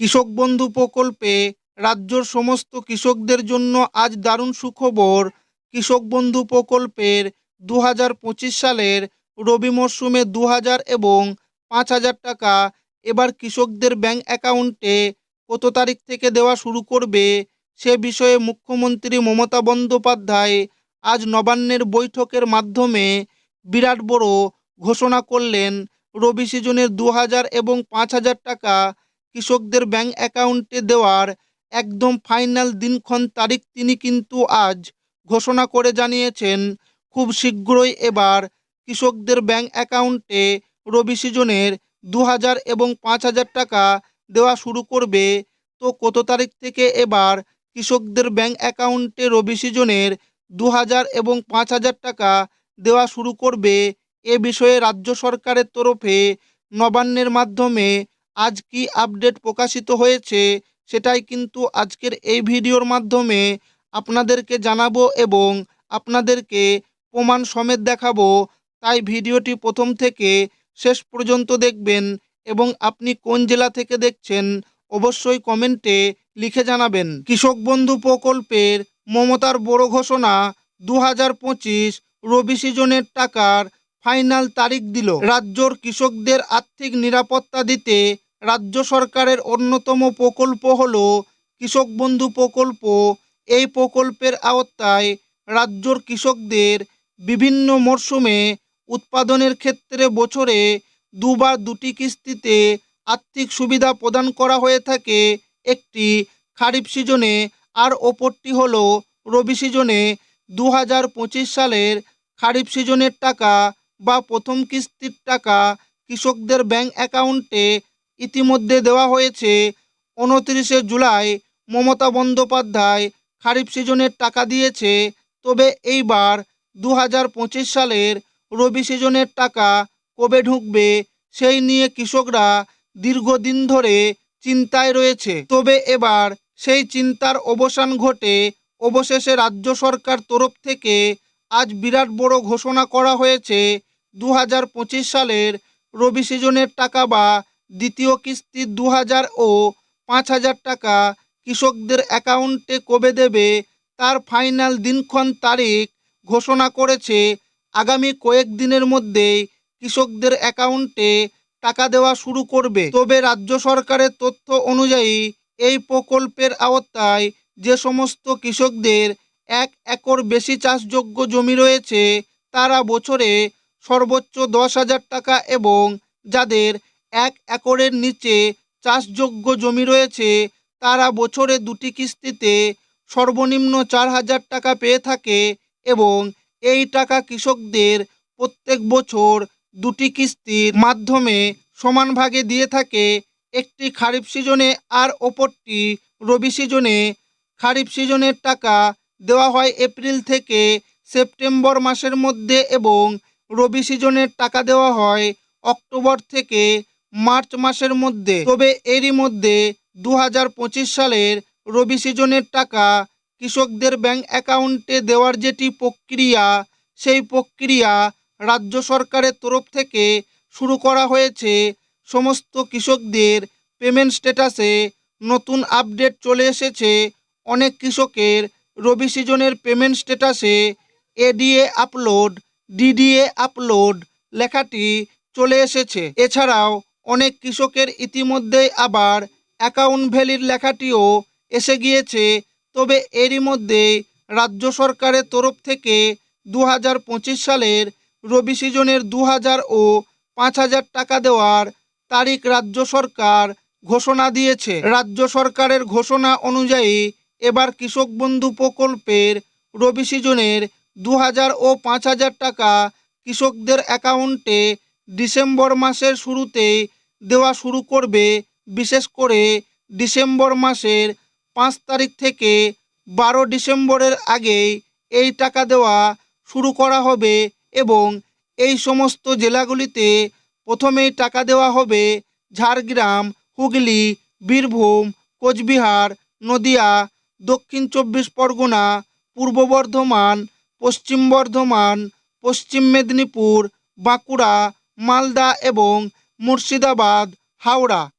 কৃষক বন্ধু প্রকল্পে রাজ্যর সমস্ত কৃষকদের জন্য আজ দারুণ সুখবর। কৃষক বন্ধু প্রকল্পের দু হাজার পঁচিশ সালের রবি মরশুমে দু হাজার এবং পাঁচ হাজার টাকা এবার কৃষকদের ব্যাংক অ্যাকাউন্টে কত তারিখ থেকে দেওয়া শুরু করবে সে বিষয়ে মুখ্যমন্ত্রী মমতা বন্দ্যোপাধ্যায় আজ নবান্নের বৈঠকের মাধ্যমে বিরাট বড় ঘোষণা করলেন। রবি সিজনের দু হাজার এবং পাঁচ হাজার টাকা কৃষকদের ব্যাংক অ্যাকাউন্টে দেওয়ার একদম ফাইনাল দিনক্ষণ তারিখ তিনি কিন্তু আজ ঘোষণা করে জানিয়েছেন, খুব শীঘ্রই এবার কৃষকদের ব্যাংক অ্যাকাউন্টে রবি সিজনের দু হাজার এবং পাঁচ হাজার টাকা দেওয়া শুরু করবে। তো কত তারিখ থেকে এবার কৃষকদের ব্যাংক অ্যাকাউন্টে রবি সিজনের দু হাজার এবং পাঁচ হাজার টাকা দেওয়া শুরু করবে? এ বিষয়ে রাজ্য সরকারের তরফে নবান্নের মাধ্যমে আজ কি আপডেট প্রকাশিত হয়েছে সেটাই কিন্তু আজকের এই ভিডিওর মাধ্যমে আপনাদেরকে জানাব এবং আপনাদেরকে প্রমাণ সমেত দেখাবো। তাই ভিডিওটি প্রথম থেকে শেষ পর্যন্ত দেখবেন এবং আপনি কোন জেলা থেকে দেখছেন অবশ্যই কমেন্টে লিখে জানাবেন। কৃষক বন্ধু প্রকল্পের মমতার বড় ঘোষণা দু হাজার পঁচিশ রবি সিজনের টাকার ফাইনাল তারিখ দিল। রাজ্যর কৃষকদের আর্থিক নিরাপত্তা দিতে রাজ্য সরকারের অন্যতম প্রকল্প হল কৃষক বন্ধু প্রকল্প। এই প্রকল্পের আওতায় রাজ্যর কৃষকদের বিভিন্ন মরশুমে উৎপাদনের ক্ষেত্রে বছরে দুবার দুটি কিস্তিতে আর্থিক সুবিধা প্রদান করা হয়ে থাকে। একটি খারিফ সিজনে আর অপরটি হলো রবি সিজনে। দু হাজার পঁচিশ সালের খারিফ সিজনের টাকা বা প্রথম কিস্তির টাকা কৃষকদের ব্যাংক অ্যাকাউন্টে ইতিমধ্যে দেওয়া হয়েছে, উনত্রিশে জুলাই মমতা বন্দ্যোপাধ্যায় খারিফ সিজনের টাকা দিয়েছে, তবে এইবার দু হাজার পঁচিশ সালের রবি সিজনের টাকা কবে ঢুকবে সেই নিয়ে কৃষকরা দীর্ঘদিন ধরে চিন্তায় রয়েছে। তবে এবার সেই চিন্তার অবসান ঘটে অবশেষে রাজ্য সরকার তরফ থেকে আজ বিরাট বড় ঘোষণা করা হয়েছে দু হাজার পঁচিশ সালের রবি সিজনের টাকা বা দ্বিতীয় কিস্তি দু হাজার ও পাঁচ হাজার টাকা কৃষকদের অ্যাকাউন্টে কবে দেবে তার ফাইনাল দিনক্ষণ তারিখ ঘোষণা করেছে আগামী কয়েক দিনের মধ্যেই কৃষকদের অ্যাকাউন্টে টাকা দেওয়া শুরু করবে। তবে রাজ্য সরকারের তথ্য অনুযায়ী এই প্রকল্পের আওতায় যে সমস্ত কৃষকদের এক একর বেশি চাষযোগ্য জমি রয়েছে, তারা বছরে সর্বোচ্চ দশ হাজার টাকা এবং যাদের এক একরের নিচে চাষযোগ্য জমি রয়েছে, তারা বছরে দুটি কিস্তিতে সর্বনিম্ন চার হাজার টাকা পেয়ে থাকে এবং এই টাকা কৃষকদের প্রত্যেক বছর দুটি কিস্তির মাধ্যমে সমান ভাগে দিয়ে থাকে। একটি খারিফ সিজনে আর ওপরটি রবি সিজনে। খারিফ সিজনের টাকা দেওয়া হয় এপ্রিল থেকে সেপ্টেম্বর মাসের মধ্যে এবং রবি সিজনের টাকা দেওয়া হয় অক্টোবর থেকে মার্চ মাসের মধ্যে। তবে এরই মধ্যে দু হাজার পঁচিশ সালের রবি সিজনের টাকা কৃষকদের ব্যাংক অ্যাকাউন্টে দেওয়ার যেটি প্রক্রিয়া, সেই প্রক্রিয়া রাজ্য সরকারের তরফ থেকে শুরু করা হয়েছে। সমস্ত কৃষকদের পেমেন্ট স্ট্যাটাসে নতুন আপডেট চলে এসেছে। অনেক কৃষকের রবি সিজনের পেমেন্ট স্ট্যাটাসে এডিএ আপলোড, ডিডিএ আপলোড লেখাটি চলে এসেছে। এছাড়াও অনেক কৃষকের ইতিমধ্যেই আবার অ্যাকাউন্ট ভ্যালির লেখাটিও এসে গিয়েছে, তবে এরই মধ্যে রাজ্য সরকারের তরফ থেকে দু হাজার পঁচিশ সালের রবি সিজনের দু হাজার ও পাঁচ হাজার টাকা দেওয়ার তারিখ রাজ্য সরকার ঘোষণা দিয়েছে। রাজ্য সরকারের ঘোষণা অনুযায়ী এবার কৃষক বন্ধু প্রকল্পের রবি সিজনের দু হাজার ও পাঁচ হাজার টাকা কৃষকদের অ্যাকাউন্টে ডিসেম্বর মাসের শুরুতেই দেওয়া শুরু করবে, বিশেষ করে ডিসেম্বর মাসের পাঁচ তারিখ থেকে বারো ডিসেম্বরের আগেই এই টাকা দেওয়া শুরু করা হবে এবং এই সমস্ত জেলাগুলিতে প্রথমেই টাকা দেওয়া হবে ঝাড়গ্রাম, হুগলি, বীরভূম, কোচবিহার, নদিয়া, দক্ষিণ চব্বিশ পরগনা, পূর্ব বর্ধমান, পশ্চিম বর্ধমান, পশ্চিম মেদিনীপুর, বাঁকুড়া মালদা এবং মুর্শিদাবাদ হাওড়া।